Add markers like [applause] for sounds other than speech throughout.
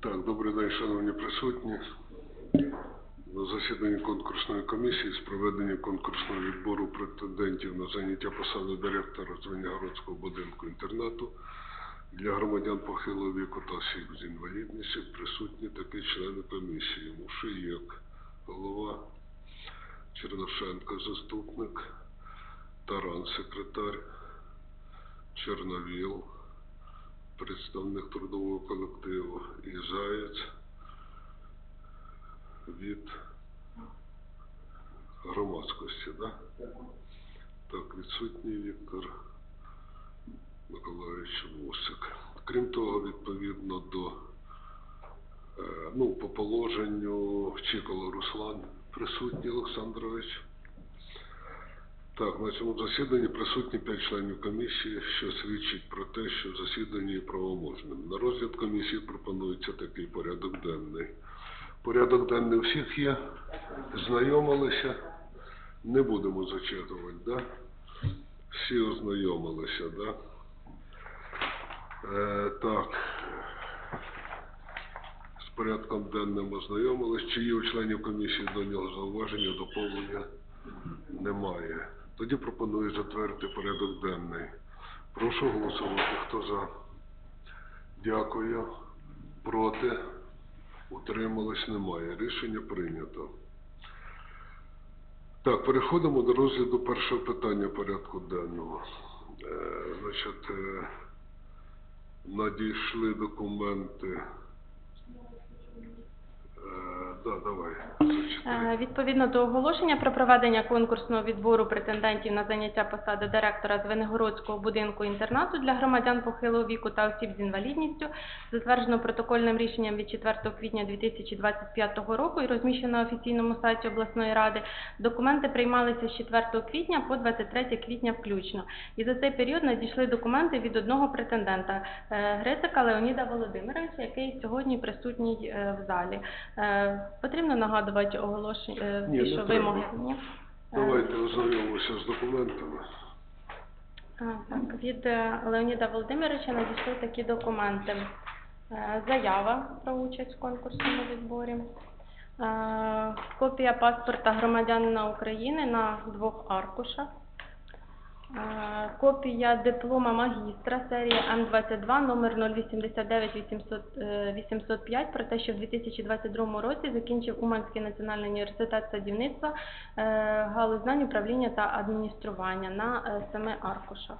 Так, добрий день, шановні присутні. На засіданні конкурсної комісії з проведення конкурсного відбору претендентів на заняття посади директора Звенигородського будинку інтернату для громадян похилого віку та осіб з інвалідністю присутні такі члени комісії. Мушиєк, голова, Черношенко, заступник, Таран, секретар, Чорновіл, представник трудового колективу і Заєць від громадськості, да? Так, відсутній Віктор Миколаївич Вусик. Крім того, відповідно до е, ну, по положенню Чикало Руслан присутній Олександрович. Так, на цьому засіданні присутні п'ять членів комісії, що свідчить про те, що засідання є правоможним. На розгляд комісії пропонується такий порядок денний. Порядок денний у всіх є, знайомилися, не будемо зачитувати, да? Всі ознайомилися, да? Е, так. З порядком денним ознайомились. Чи є у членів комісії до нього зауваження, доповнення? Немає. Тоді пропоную затвердити порядок денний. Прошу голосувати. Хто за? Дякую. Проти? Утрималось немає. Рішення прийнято. Так, переходимо до розгляду першого питання порядку денного. Е, значить, е, надійшли документи. Е, да, давай, Відповідно до оголошення про проведення конкурсного відбору претендентів на заняття посади директора Звенигородського будинку інтернату для громадян похилого віку та осіб з інвалідністю, затверджено протокольним рішенням від 4 квітня 2025 року і розміщено на офіційному сайті обласної ради. Документи приймалися з 4 квітня по 23 квітня включно. І за цей період надійшли документи від одного претендента е, Грицика Леоніда Володимировича, який сьогодні присутній е, в залі. Е, Потрібно нагадувати оголошення, е, Ні, не що треба. вимоги. Ні? Давайте ознайомимося з документами. а, Так, від е, Леоніда Володимировича надійшли такі документи. Е, Заява про участь в конкурсному відборі, е, копія паспорта громадянина України на двох аркушах, копія диплома магістра серії М22 номер 089 800, е, 805 про те, що в 2022 році закінчив Уманський національний університет садівництва е, галузь знань управління та адміністрування на е, семи аркушах.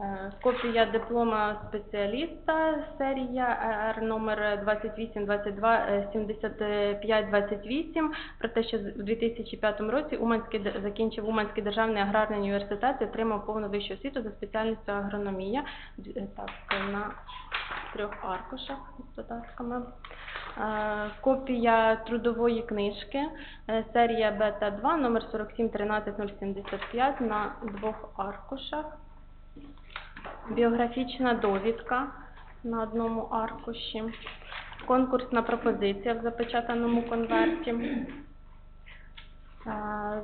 Е, Копія диплома спеціаліста серія ЕР номер 2822 е, 7528 про те, що у 2005 році Уманський закінчив Уманський державний аграрний університет і отримав повну вищу освіту за спеціальністю агрономія. Е, Так, на трьох аркушах з додатками. Е, Копія трудової книжки серія Бета 2 номер 4713075 на двох аркушах. Біографічна довідка на одному аркуші, конкурсна пропозиція в запечатаному конверті, е,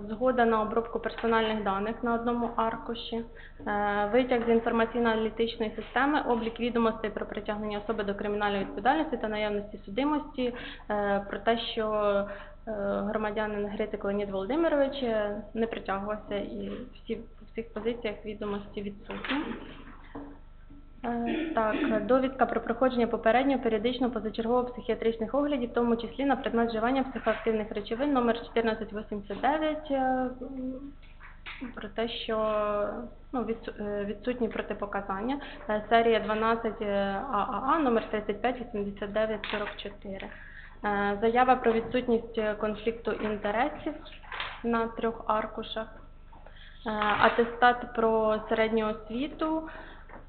згода на обробку персональних даних на одному аркуші, е, витяг з інформаційно-аналітичної системи, облік відомостей про притягнення особи до кримінальної відповідальності та наявності судимості, е, про те, що громадянин Грицик Леонід Володимирович не притягувався і всі в всіх позиціях відомості відсутні. Е, Так, довідка про проходження попереднього періодичного позачергового психіатричних оглядів, в тому числі на предмет вживання психоактивних речовин номер 1489, е, про те, що ну, е, відсутні протипоказання. Серія 12 е, ААА номер 358944. Е, Заява про відсутність конфлікту інтересів на трьох аркушах. Атестат про середню освіту.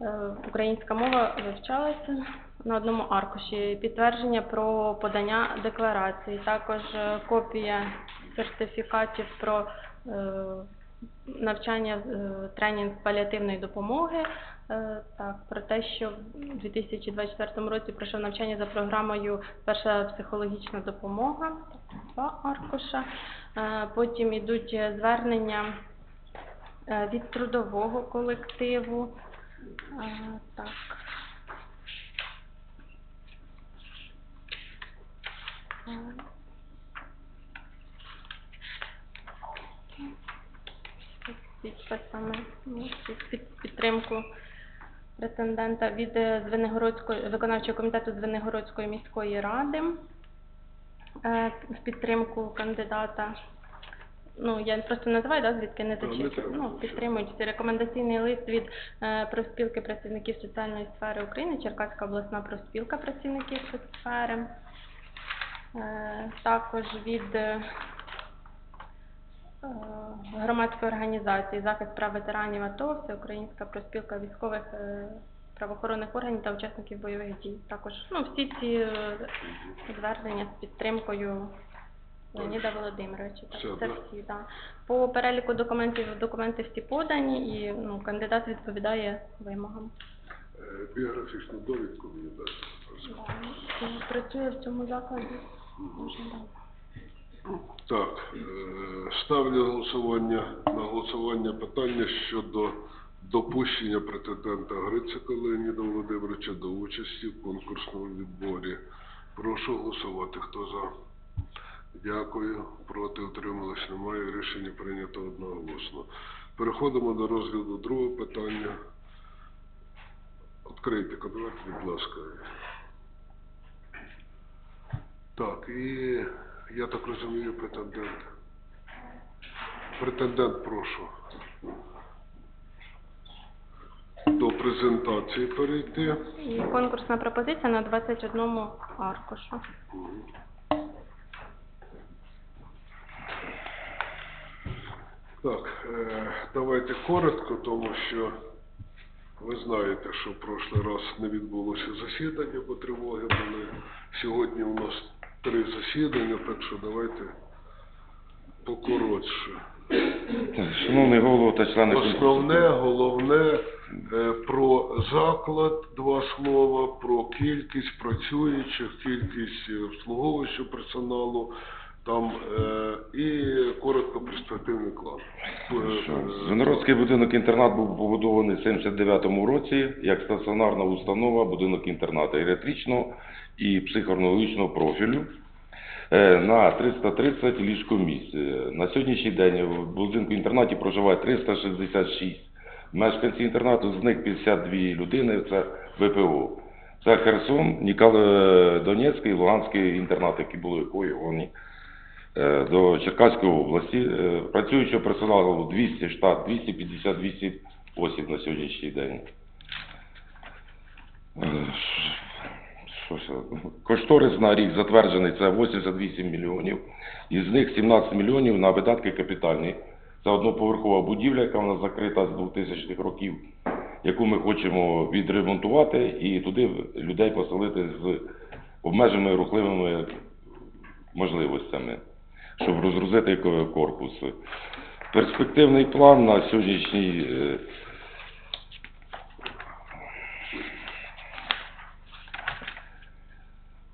Е, Українська мова вивчалася на одному аркуші. Підтвердження про подання декларації. Також е, копія сертифікатів про е, навчання тренінг паліативної допомоги. Так, про те, що в 2024 році пройшов навчання за програмою Перша психологічна допомога. Два аркуша. Потім ідуть звернення Від трудового колективу. Так. Підписами, під- під підтримку претендента від е, Звенигородської виконавчого комітету Звенигородської міської ради е, в підтримку кандидата. Ну, я просто називаю, да, звідки не зачитую. Ну, нічого. підтримують рекомендаційний лист від е, профспілки працівників соціальної сфери України, Черкаська обласна профспілка працівників соцсфери. Е, також від е, е, громадської організації захист прав ветеранів АТО, Всеукраїнська проспілка військових е, правоохоронних органів та учасників бойових дій. Також ну, всі ці е, звернення з підтримкою Леоніда Володимировича. Так, Все, це да? всі, да. По переліку документів документи всі подані і ну, кандидат відповідає вимогам. Е, Біографічну довідку мені дасть. Да. І Працює в цьому закладі. Дуже. Так, е, ставлю голосування, на голосування питання щодо допущення претендента Грицика Леоніда Володимировича до участі в конкурсному відборі. Прошу голосувати. Хто за? Дякую. Проти утримались немає. Рішення прийнято одноголосно. Переходимо до розгляду другого питання. Відкрийте конверт, будь ласка. Так, і я так розумію, претендент. Претендент, прошу. До презентації перейти. І конкурсна пропозиція на 21 аркушу. Мгм. Так, е, давайте коротко, тому що ви знаєте, що в прошлий раз не відбулося засідання, бо тривоги були. Сьогодні у нас три засідання, так що давайте покоротше. Так, Шановний голово та члени Основне, головне е, про заклад два слова, про кількість працюючих, кількість е, обслуговуючого персоналу там е, і коротко перспективний план. Е, Звенигородський будинок-інтернат був побудований в 79-му році як стаціонарна установа, будинок-інтернат геріатричного і психоневрологічного профілю е, на 330 ліжкомісць. На сьогоднішній день в будинку-інтернаті проживає 366 мешканців інтернату, з них 52 людини це ВПО. Це Херсон, Ніколаїв, Донецький, Луганський інтернати, які були евакуйовані е, до Черкаської області. Е, Працюючого персоналу 200 штат, 250-200 осіб на сьогоднішній день. Е? Кошторис на рік затверджений це 88 мільйонів. Із них 17 мільйонів на видатки капітальні. Це одноповерхова будівля, яка в нас закрита з 2000-х років, яку ми хочемо відремонтувати і туди людей поселити з обмеженими рухливими можливостями, щоб розгрузити ко- корпус. Перспективний план на сьогоднішній е,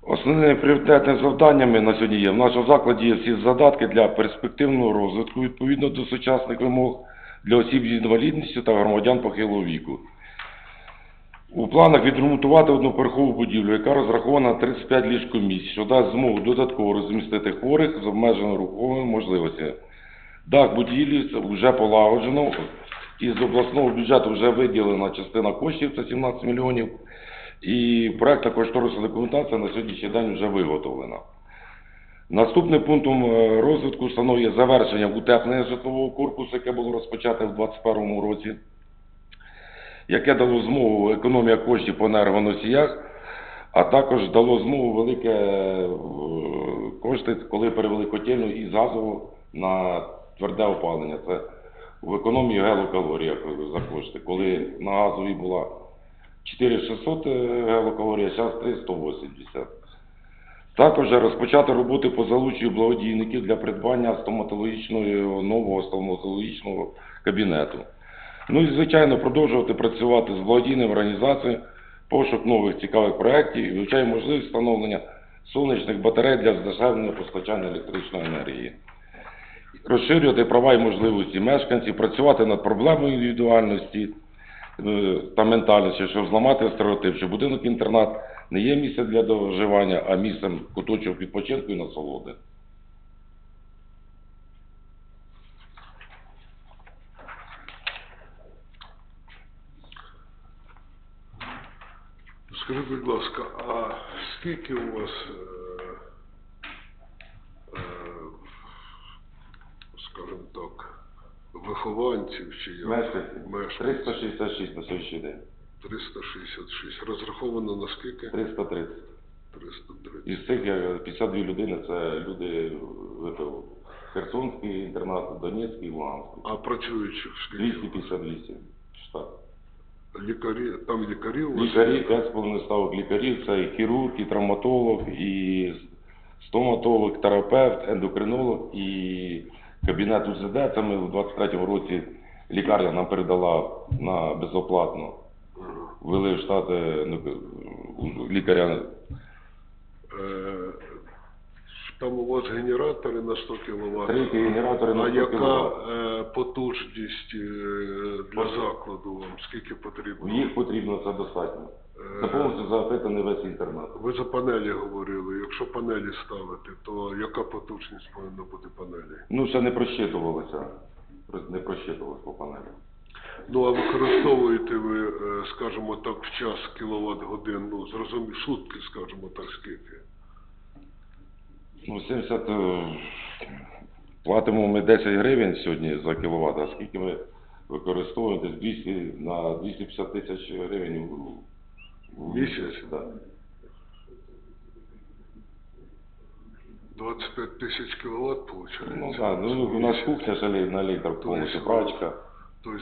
Основними пріоритетними завданнями на сьогодні є в нашому закладі є всі задатки для перспективного розвитку відповідно до сучасних вимог для осіб з інвалідністю та громадян похилого віку. У планах відремонтувати одноповерхову будівлю, яка розрахована на 35 ліжкомісць, що дасть змогу додатково розмістити хворих з обмеженими руховими можливостями. Дах будівлі вже полагоджено, і з обласного бюджету вже виділена частина коштів, це 17 мільйонів, і проектна кошторисна документація на сьогоднішній день вже виготовлена. Наступним пунктом е, розвитку становить завершення утеплення житлового корпусу, яке було розпочате в 2021 році, яке дало змогу економія коштів по енергоносіях, а також дало змогу велике е, кошти, коли перевели котельну із газового на тверде опалення. Це в економії гелокалоріях за кошти. Коли на газовій була 4600 гелокалорій, а зараз 3180. Також розпочати роботи по залученню благодійників для придбання стоматологічного нового стоматологічного кабінету. Ну і звичайно продовжувати працювати з благодійними організаціями, пошук нових цікавих проєктів і вивчає можливість встановлення сонячних батарей для здешевлення постачання електричної енергії. розширювати права і можливості мешканців, працювати над проблемою індивідуальності е, та ментальності, щоб зламати стереотип, що будинок-інтернат не є місцем для доживання, а місцем куточок відпочинку і насолоди. Скажіть, будь ласка, а скільки у вас, е, е, скажімо так, вихованців чи як? Мешканців Мешканців. 366 на сьогоднішній день. 366. Розраховано на скільки? 330. 330. Із цих 52 людини це люди ВПО. Херсонський інтернат, Донецький, Луганський. А працюючих скільки? 258 штат. Лікарі, там лікарі у вас? Лікарі, 5,5 ставок лікарів, це і хірург, і травматолог, і стоматолог, терапевт, ендокринолог і кабінет УЗД. Це ми у 23-му році лікарня нам передала на безоплатно. Ввели в штати ну, лікаря. Е, Там у вас генератори на 100 кВт. Три генератори на А 100 яка кВт. е, потужність е, для закладу вам? Скільки потрібно? Їх потрібно це достатньо. Це повністю запитаний весь інтернат. Ви за панелі говорили. Якщо панелі ставити, то яка потужність повинна бути панелі? Ну, ще не просчитувалося. Не просчитувалося по панелі. Ну а використовуєте ви, е, скажімо так, в час кіловат годин, ну зрозуміло, сутки, скажімо так, скільки? Ну, 70... е, Платимо ми 10 гривень сьогодні за кіловат, а скільки ми використовуємо? Десь 200 на 250 тисяч гривень В місяць? Да. 25 тисяч кіловат, виходить? Ну, да, ну, у нас кухня ще на літр повністю, прачка. Тобто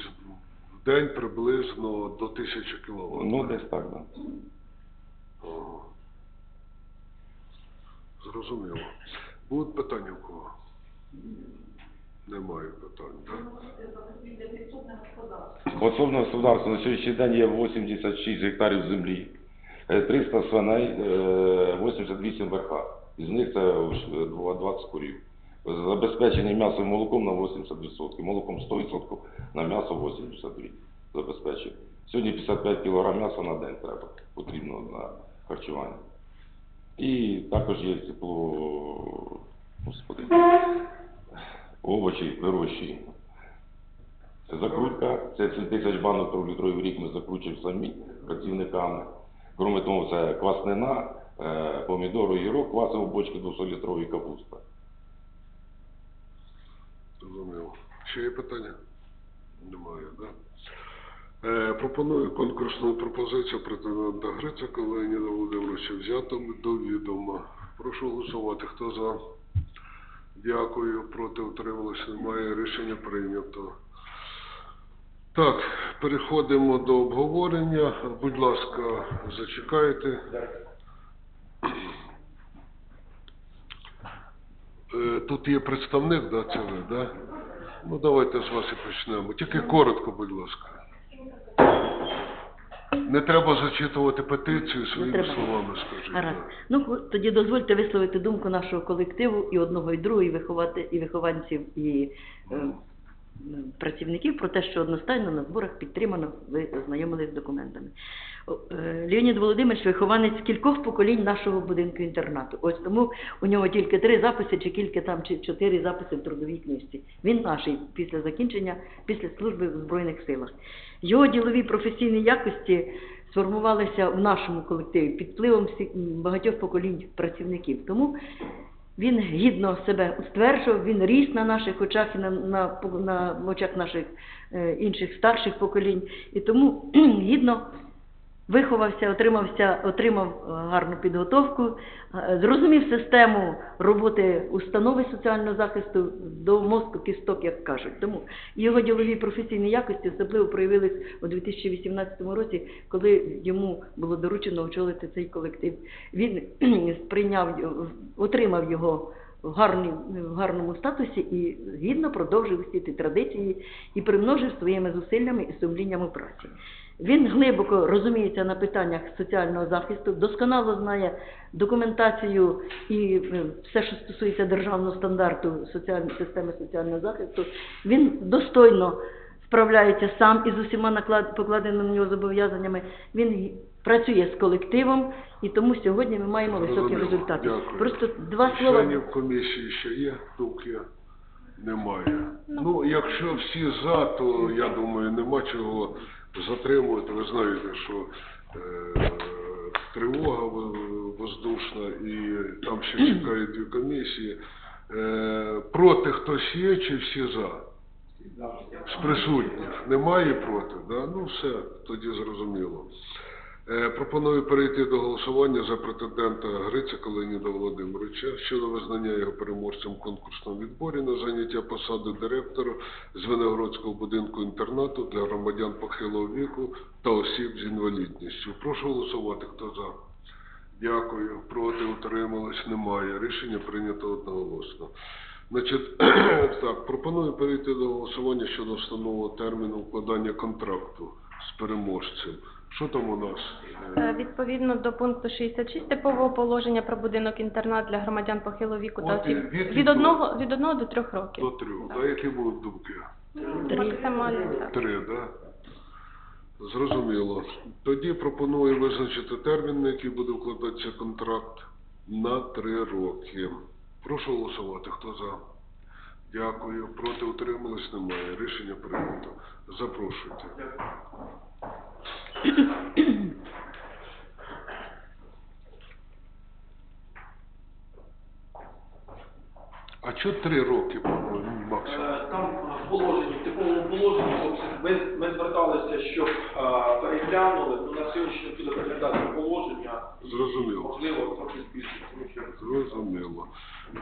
в день приблизно до 1000 кіловат. Ну, десь так, да. Ага. Зрозуміло. Будуть питання у кого? Немає питань, так? Особне господарство на сьогоднішній день є 86 гектарів землі, е, 300 свиней, е, 88 верха. Із них це е, 20 курів. Забезпечені м'ясом і молоком на 80%, молоком 100%, на м'ясо 82% забезпечені. Сьогодні 55 кг м'яса на день треба, потрібно на харчування. І також є тепло, господи, овочі вирощуємо. Закрутка, це 7 тисяч банок трьохлітровий в рік ми закручуємо самі працівниками. Кроме того, це кваснина, е, помідор, огірок, квасова бочка 200-літрової капуста. Зрозуміло. Ще є питання? Немає, так? Е, пропоную конкурсну пропозицію претендента Грицака Леоніда Володимировича взято до відома. Прошу голосувати. Хто за? Дякую. Проти утрималось немає. Рішення прийнято. Так, переходимо до обговорення. Будь ласка, зачекайте. Е, Тут є представник, да, це ви, да? Ну, давайте з вас і почнемо. Тільки коротко, будь ласка. Не треба зачитувати петицію своїми треба. словами, скажіть. Гаразд. Ну, тоді дозвольте висловити думку нашого колективу і одного, і другого, і виховати, і вихованців, і е, м, працівників про те, що одностайно на зборах підтримано, ви ознайомились з документами. Е, Леонід Володимирович вихованець кількох поколінь нашого будинку інтернату. Ось тому у нього тільки три записи, чи кілька там, чи чотири записи в трудовій книжці. Він наший після закінчення, після служби в Збройних силах. Його ділові професійні якості сформувалися в нашому колективі під впливом багатьох поколінь працівників. Тому він гідно себе стверджував, він ріс на наших очах і на, на, на очах наших е, інших старших поколінь. І тому гідно виховався, отримався, отримав е, гарну підготовку, е, зрозумів систему роботи установи соціального захисту до мозку кісток, як кажуть. Тому його ділові професійні якості особливо проявились у 2018 році, коли йому було доручено очолити цей колектив. Він [clears throat] сприйняв, отримав його в, гарній, в гарному статусі і гідно продовжив усі ті традиції і примножив своїми зусиллями і сумлінням у праці. Він глибоко розуміється на питаннях соціального захисту, досконало знає документацію і е, все, що стосується державного стандарту соціальної системи соціального захисту. Він достойно справляється сам із усіма наклад- покладеними на нього зобов'язаннями. Він працює з колективом, і тому сьогодні ми маємо високі результати. Дякую. Просто два слова. Членів комісії ще є думки? Немає. Ну. Ну, якщо всі за, то я думаю, нема чого затримувати. Ви знаєте, що е, тривога в- воздушна і там ще [clears throat] чекають дві комісії. Е, проти хтось є чи всі за? З присутніх немає проти, да? Ну все, тоді зрозуміло. Е, Пропоную перейти до голосування за претендента Грицака Леоніда Володимировича щодо визнання його переможцем в конкурсному відборі на заняття посади директора Звенигородського будинку інтернату для громадян похилого віку та осіб з інвалідністю. Прошу голосувати, хто за. Дякую. Проти утримались немає. Рішення прийнято одноголосно. Значить, [clears throat] так, пропоную перейти до голосування щодо встановлення терміну укладання контракту з переможцем. Що там у нас? Е, Відповідно до пункту 66 типового положення про будинок-інтернат для громадян похилого віку та От осіб від- від одного, від одного до трьох До років. трьох. Да, які будуть думки? Ну, Максимально так. Три, да? Зрозуміло. Тоді пропоную визначити термін, на який буде вкладатися контракт на три роки. Прошу голосувати. Хто за? Дякую. Проти утримались немає. Рішення прийнято. Запрошуйте. А чого три роки, по-моєму, максимум? Е, Там в положенні, в типовому положенні, ми, ми зверталися, щоб е, переглянули, ну на сьогодні буде переглядати положення, Зрозуміло. можливо, трохи збільшити. тому що Зрозуміло.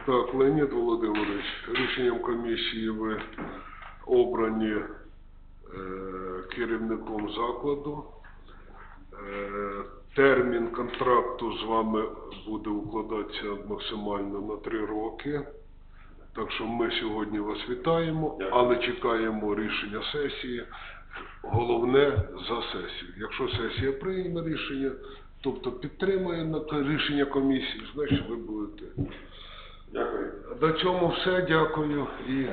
Так, Леонід Володимирович, рішенням комісії ви обрані е, керівником закладу. Е, термін контракту з вами буде укладатися максимально на три роки. Так що ми сьогодні вас вітаємо, але чекаємо рішення сесії. Головне за сесію. Якщо сесія прийме рішення, тобто підтримує на рішення комісії, значить ви будете. Дякую. До цьому все. Дякую і